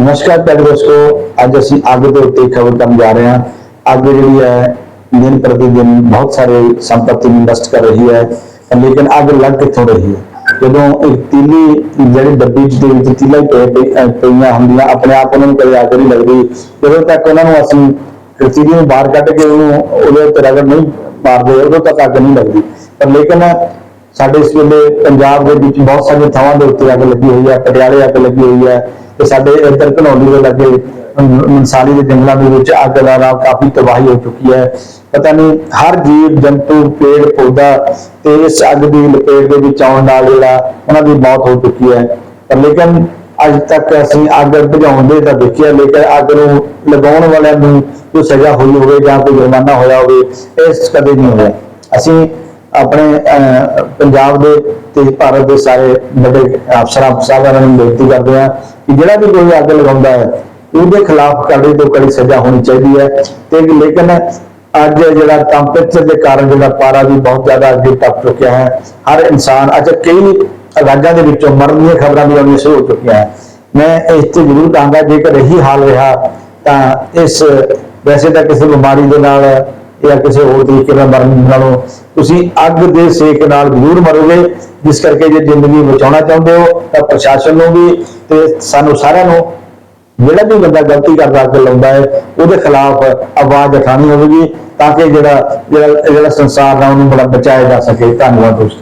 ਨਮਸਕਾਰ ਪਿਆਰੇ ਦੋਸਤੋ, ਅੱਜ ਅਸੀਂ ਅੱਗ ਦੇ ਉੱਤੇ ਖਬਰ ਕਰਨ ਜਾ ਰਹੇ ਹਾਂ। ਅੱਗ ਜਿਹੜੀ ਹੈ, ਦਿਨ ਪ੍ਰਤੀ ਦਿਨ ਬਹੁਤ ਸਾਰੇ ਸੰਪਤੀ ਨੂੰ ਨਸ਼ਟ ਕਰ ਰਹੀ ਹੈ, ਲੇਕਿਨ ਅੱਗ ਲੱਗ ਕਿੱਥੋਂ ਰਹੀ ਹੈ? ਜਦੋਂ ਇੱਕ ਤੀਲੀ, ਜਿਹੜੀ ਡੱਬੀ ਦੇ ਵਿੱਚ ਤੀਲਾ ਹੀ ਪਏ- ਪਈ- ਪਈਆਂ ਹੁੰਦੀਆਂ, ਆਪਣੇ ਆਪ ਉਹਨਾਂ ਨੂੰ ਕਦੇ ਅੱਗ ਨਹੀਂ ਲੱਗਦੀ। ਜਦੋਂ ਤੱਕ ਉਹਨਾਂ ਨੂੰ ਅਸੀਂ ਤੀਲੀ ਨੂੰ ਬਾਹਰ ਕੱਢ ਕੇ ਉਹਨੂੰ ਉਹਦੇ ਉੱਤੇ ਰਗੜ ਨਹੀਂ ਮਾਰਦੇ, ਉਦੋਂ ਤੱਕ ਅੱਗ ਨਹੀਂ ਲੱਗਦੀ। ਪਰ ਲੇਕਿਨ ਸਾਡੇ ਇਸ ਵੇਲੇ ਪੰਜਾਬ ਦੇ ਵਿੱਚ ਬਹੁਤ ਸਾਰੀਆਂ ਥਾਵਾਂ ਦੇ ਉੱਤੇ ਅੱਗ ਲੱਗੀ ਹੋਈ ਹੈ, ਪਟਿਆਲੇ ਅੱਗ ਲੱਗੀ ਹੋਈ ਹੈ ਤੇ ਸਾਡੇ ਇੱਧਰ ਘਨੌਲੀ ਦੇ ਲੱਗੇ ਮਨਸਾਲੀ ਦੇ ਜੰਗਲਾਂ ਦੇ ਵਿੱਚ ਅੱਗ ਦਾ ਰਾਹ ਕਾਫੀ ਤਬਾਹੀ ਹੋ ਚੁੱਕੀ ਹੈ। ਪਤਾ ਨਹੀਂ, ਹਰ ਜੀਵ, ਜੰਤੂ, ਪੇੜ, ਪੌਦਾ ਤੇ ਇਸ ਅੱਗ ਦੀ ਲਪੇਟ ਦੇ ਵਿੱਚ ਆਉਣ ਨਾਲ ਜਿਹੜਾ ਉਹਨਾਂ ਦੀ ਮੌਤ ਹੋ ਚੁੱਕੀ ਹੈ। ਪਰ ਲੇਕਿਨ ਅੱਜ ਤੱਕ ਅਸੀਂ ਅੱਗ ਬੁਝਾਉਂਦੇ ਤਾਂ ਦੇਖਿਆ, ਲੇਕਿਨ ਅੱਗ ਨੂੰ ਲਗਾਉਣ ਵਾਲਿਆਂ ਨੂੰ ਕੋਈ ਸਜ਼ਾ ਹੋਈ ਹੋਵੇ ਜਾਂ ਕੋਈ ਜੁਰਮਾਨਾ ਹੋਇਆ ਹੋਵੇ, ਇਸ ਕਦੇ ਨਹੀਂ ਹੋਇਆ। ਅਸੀਂ ਆਪਣੇ ਪੰਜਾਬ ਦੇ ਤੇ ਭਾਰਤ ਦੇ ਸਾਰੇ ਵੱਡੇ ਅਫਸਰਾਂ ਸਾਹਿਬਾਨਾਂ ਨੂੰ ਬੇਨਤੀ ਕਰਦੇ ਹਾਂ ਕਿ ਜਿਹੜਾ ਵੀ ਕੋਈ ਅੱਗ ਲਗਾਉਂਦਾ ਹੈ, ਉਹਦੇ ਖਿਲਾਫ ਕੜੀ ਤੋਂ ਕੜੀ ਸਜ਼ਾ ਹੋਣੀ ਚਾਹੀਦੀ ਹੈ। ਤੇ ਲੇਕਿਨ ਅੱਜ ਜਿਹੜਾ ਟੈਂਪਰੇਚਰ ਦੇ ਕਾਰਨ ਜਿਹੜਾ ਪਾਰਾ ਵੀ ਬਹੁਤ ਜ਼ਿਆਦਾ ਅੱਗੇ ਟੱਪ ਚੁੱਕਿਆ ਹੈ, ਹਰ ਇਨਸਾਨ ਅੱਜ ਕਈ ਰਾਜਾਂ ਦੇ ਵਿੱਚੋਂ ਮਰਨ ਦੀਆਂ ਖਬਰਾਂ ਵੀ ਆਉਣੀਆਂ ਸ਼ੁਰੂ ਹੋ ਚੁੱਕੀਆਂ ਹੈ। ਮੈਂ ਇਸ ਤੇ ਜ਼ਰੂਰ ਕਹਾਂਗਾ, ਜੇਕਰ ਇਹੀ ਹਾਲ ਰਿਹਾ ਤਾਂ ਇਸ, ਵੈਸੇ ਤਾਂ ਕਿਸੇ ਬਿਮਾਰੀ ਦੇ ਨਾਲ ਜਾਂ ਕਿਸੇ ਹੋਰ ਤਰੀਕੇ ਨਾਲ ਮਰਨ ਨਾਲੋਂ ਤੁਸੀਂ ਅੱਗ ਦੇ ਸੇਕ ਨਾਲ ਜ਼ਰੂਰ ਮਰੋਗੇ, ਜਿਸ ਕਰਕੇ ਜੇ ਜ਼ਿੰਦਗੀ ਬਚਾਉਣਾ ਚਾਹੁੰਦੇ ਹੋ ਤਾਂ ਪ੍ਰਸ਼ਾਸਨ ਨੂੰ ਵੀ ਤੇ ਸਾਨੂੰ ਸਾਰਿਆਂ ਨੂੰ ਜਿਹੜਾ ਵੀ ਬੰਦਾ ਗਲਤੀ ਕਰਦਾ ਅੱਗ ਲਾਉਂਦਾ ਹੈ, ਉਹਦੇ ਖਿਲਾਫ ਆਵਾਜ਼ ਉਠਾਉਣੀ ਹੋਵੇਗੀ ਤਾਂ ਕਿ ਜਿਹੜਾ ਜਿਹੜਾ ਜਿਹੜਾ ਸੰਸਾਰ ਦਾ ਉਹਨੂੰ ਬੜਾ ਬਚਾਇਆ ਜਾ ਸਕੇ। ਧੰਨਵਾਦ ਦੋਸਤੋ।